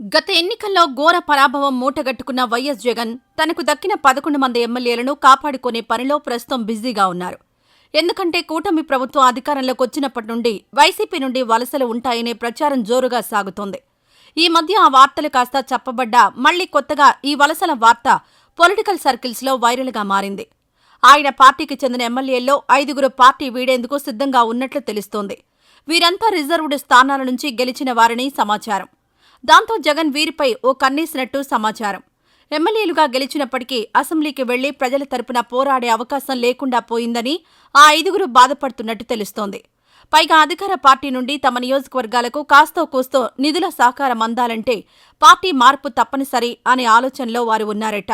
గత ఎన్నికల్లో ఘోర పరాభవం మూటగట్టుకున్న వైఎస్ జగన్ తనకు దక్కిన పదకొండు మంది ఎమ్మెల్యేలను కాపాడుకునే పనిలో ప్రస్తుతం బిజీగా ఉన్నారు. ఎందుకంటే కూటమి ప్రభుత్వం అధికారంలోకి వచ్చినప్పటి నుండి వైసీపీ నుండి వలసలు ఉంటాయనే ప్రచారం జోరుగా సాగుతోంది. ఈ మధ్య ఆ వార్తలు కాస్త చెప్పబడ్డా మళ్ళీ కొత్తగా ఈ వలసల వార్త పొలిటికల్ సర్కిల్స్లో వైరల్గా మారింది. ఆయన పార్టీకి చెందిన ఎమ్మెల్యేల్లో ఐదుగురు పార్టీ వీడేందుకు సిద్ధంగా ఉన్నట్లు తెలుస్తోంది. వీరంతా రిజర్వ్డ్ స్థానాల నుంచి గెలిచిన వారని సమాచారం. దాంతో జగన్ వీరిపై ఓ కన్నేసినట్టు సమాచారం. ఎమ్మెల్యేలుగా గెలిచినప్పటికీ అసెంబ్లీకి వెళ్ళి ప్రజల తరపున పోరాడే అవకాశం లేకుండా పోయిందని ఆ ఐదుగురు బాధపడుతున్నట్టు తెలుస్తోంది. పైగా అధికార పార్టీ నుండి తమ నియోజకవర్గాలకు కాస్తో కూస్తో నిధుల సహకారం అందాలంటే పార్టీ మార్పు తప్పనిసరి అనే ఆలోచనలో వారు ఉన్నారట.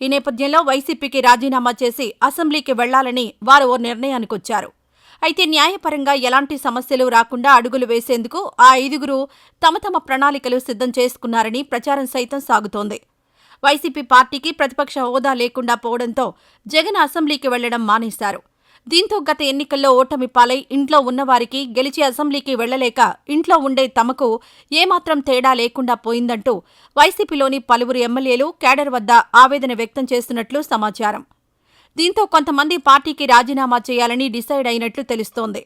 ఈ నేపథ్యంలో వైసీపీకి రాజీనామా చేసి అసెంబ్లీకి వెళ్ళాలని వారు ఓ నిర్ణయానికొచ్చారు. అయితే న్యాయపరంగా ఎలాంటి సమస్యలు రాకుండా అడుగులు వేసేందుకు ఆ ఐదుగురు తమ తమ ప్రణాళికలు సిద్ధం చేసుకున్నారని ప్రచారం సైతం సాగుతోంది. వైసీపీ పార్టీకి ప్రతిపక్ష హోదా లేకుండా పోవడంతో జగన్ అసెంబ్లీకి వెళ్ళడం మానేశారు. దీంతో గత ఎన్నికల్లో ఓటమి పాలై ఇంట్లో ఉన్నవారికి గెలిచి అసెంబ్లీకి వెళ్ళలేక ఇంట్లో ఉండే తమకు ఏమాత్రం తేడా లేకుండా పోయిందంటూ వైసీపీలోని పలువురు ఎమ్మెల్యేలు కేడర్ వద్ద ఆవేదన వ్యక్తం చేస్తున్నట్లు సమాచారం. దీంతో కొంతమంది పార్టీకి రాజీనామా చేయాలని డిసైడ్ అయినట్లు తెలుస్తోంది.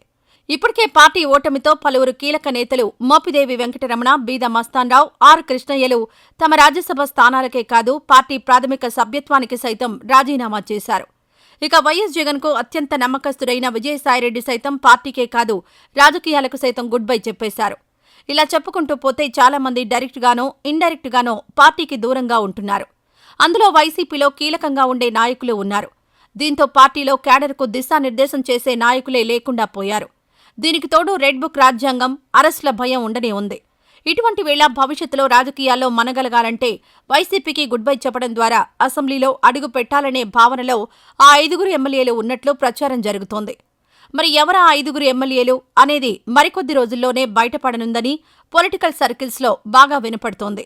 ఇప్పటికే పార్టీ ఓటమితో పలువురు కీలక నేతలు మోపిదేవి వెంకటరమణ బీద మస్తాన్రావు ఆర్ కృష్ణయ్యలు తమ రాజ్యసభ స్థానాలకే కాదు పార్టీ ప్రాథమిక సభ్యత్వానికి సైతం రాజీనామా చేశారు. ఇక వైఎస్ జగన్కు అత్యంత నమ్మకస్తుడైన విజయసాయిరెడ్డి సైతం పార్టీకే కాదు రాజకీయాలకు సైతం గుడ్ బై చెప్పేశారు. ఇలా చెప్పుకుంటూ పోతే చాలా మంది డైరెక్ట్ గానో ఇండైరెక్ట్ గానో పార్టీకి దూరంగా ఉంటున్నారు. అందులో వైసీపీలో కీలకంగా ఉండే నాయకులు ఉన్నారు. దీంతో పార్టీలో క్యాడర్కు దిశానిర్దేశం చేసే నాయకులే లేకుండా పోయారు. దీనికి తోడు రెడ్ బుక్ రాజ్యాంగం అరెస్టుల భయం ఉండనే ఉంది. ఇటువంటి వేళ భవిష్యత్తులో రాజకీయాల్లో మనగలగాలంటే వైసీపీకి గుడ్ బై చెప్పడం ద్వారా అసెంబ్లీలో అడుగు పెట్టాలనే భావనలో ఆ ఐదుగురు ఎమ్మెల్యేలు ఉన్నట్లు ప్రచారం జరుగుతోంది. మరి ఎవరా ఐదుగురు ఎమ్మెల్యేలు అనేది మరికొద్ది రోజుల్లోనే బయటపడనుందని పొలిటికల్ సర్కిల్స్లో బాగా వినపడుతోంది.